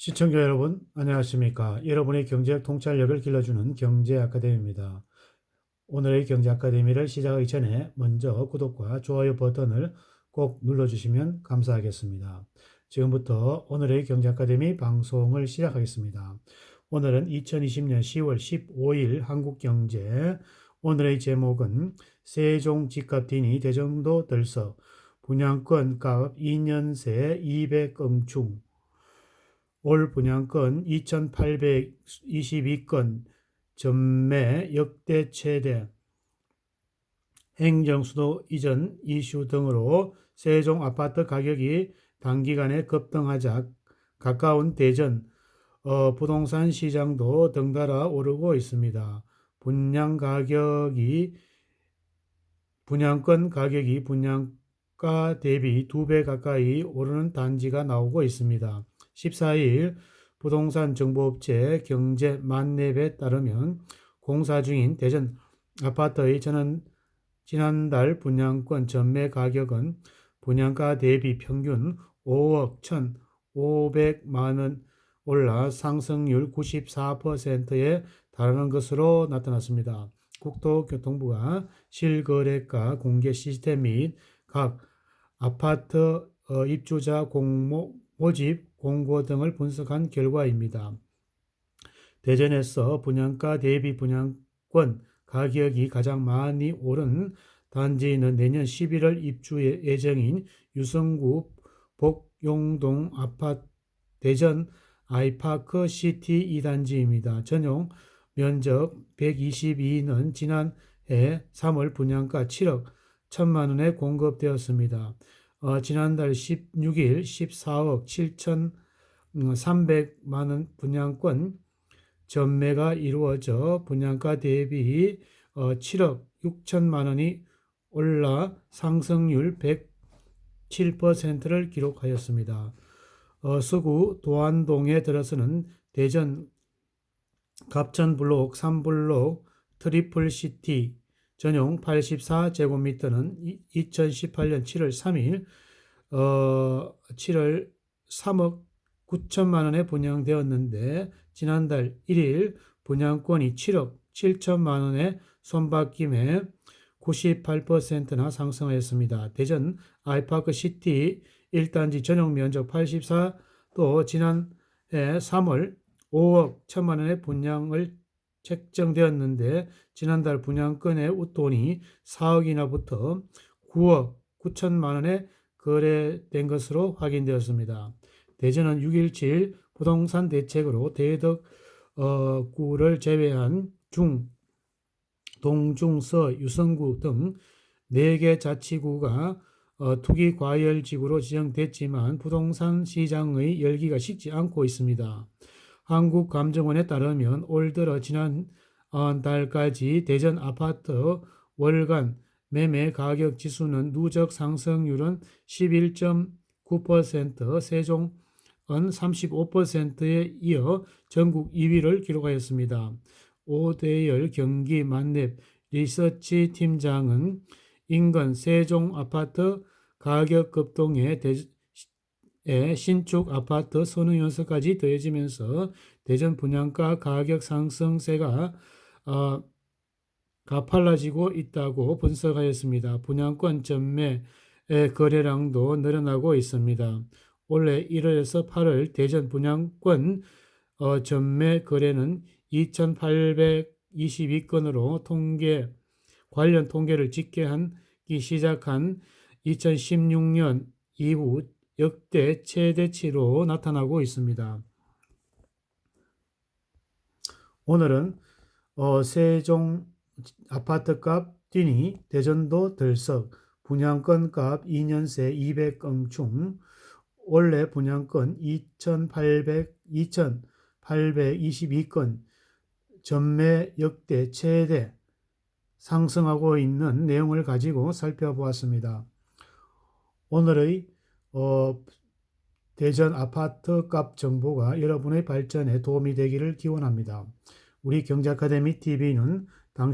시청자 여러분, 안녕하십니까. 여러분의 경제학 통찰력을 길러주는 경제 아카데미입니다. 오늘의 경제 아카데미를 시작하기 전에 먼저 구독과 좋아요 버튼을 꼭 눌러주시면 감사하겠습니다. 지금부터 오늘의 경제 아카데미 방송을 시작하겠습니다. 오늘은 2020년 10월 15일 한국 경제, 오늘의 제목은 세종 집값 디니 대정도 들서 분양권 값 2년 새 200 응충 올 분양권 2,822건 전매 역대 최대 행정수도 이전 이슈 등으로 세종 아파트 가격이 단기간에 급등하자 가까운 대전 어, 부동산 시장도 덩달아 오르고 있습니다. 분양 가격이 분양권 가격이 분양가 대비 두 배 가까이 오르는 단지가 나오고 있습니다. 14일 부동산 정보업체 경제 만렙에 따르면 공사 중인 대전 아파트의 저는 지난달 분양권 전매 가격은 분양가 대비 평균 5억 1,500만 원 올라 상승률 94%에 달하는 것으로 나타났습니다. 국토교통부가 실거래가 공개 시스템 및 각 아파트 어, 입주자 공모 모집 공고 등을 분석한 결과입니다. 대전에서 분양가 대비 분양권 가격이 가장 많이 오른 단지는 내년 11월 입주 예정인 유성구 복용동 아파트 대전 아이파크 시티 2단지입니다. 전용 면적 122는 지난해 3월 분양가 7억 1천만 원에 공급되었습니다. 어, 지난달 16일 14억 7,300만 원 분양권 전매가 이루어져 분양가 대비 어, 7억 6천만 원이 올라 상승률 107%를 기록하였습니다. 어, 서구 도안동에 들어서는 대전 갑천블록 3블록 트리플시티 전용 84제곱미터는 2018년 7월 3일 어, 7월 3억 9천만 원에 분양되었는데 지난달 1일 분양권이 7억 7천만 원에 손바뀜에 98%나 상승하였습니다. 대전 아이파크 시티 1단지 전용 면적 84도 지난해 3월 5억 1천만 원의 분양을 책정되었는데 지난달 분양권의 웃돈이 4억이나 붙어 9억 9천만 원에 거래된 것으로 확인되었습니다. 대전은 6.17 부동산 대책으로 대덕구를 제외한 중, 동중서, 유성구 등 4개 자치구가 어, 투기 과열 지구로 지정됐지만 부동산 시장의 열기가 식지 않고 있습니다. 한국감정원에 따르면 올 들어 지난 달까지 대전 아파트 월간 매매 가격 지수는 누적 상승률은 11.9%, 세종은 35%에 이어 전국 2위를 기록하였습니다. 오대열 경기 만렙 리서치 팀장은 인근 세종 아파트 가격 급동에 신축 아파트 선호 연서까지 더해지면서 대전 분양가 가격 상승세가 어, 가팔라지고 있다고 분석하였습니다. 분양권 전매 거래량도 늘어나고 있습니다. 올해 1월에서 8월 대전 분양권 어, 전매 거래는 2,822건으로 통계 관련 통계를 집계하기 시작한 2016년 이후 역대 최대치로 나타나고 있습니다. 오늘은 어, 세종 아파트값 뛰니 대전도 들썩 분양권 값 2년새 200건 중 원래 분양권 2,800, 2,822건 전매 역대 최대 상승하고 있는 내용을 가지고 살펴보았습니다. 오늘의 어, 대전 아파트 값 정보가 여러분의 발전에 도움이 되기를 기원합니다. 우리 경제아카데미 TV는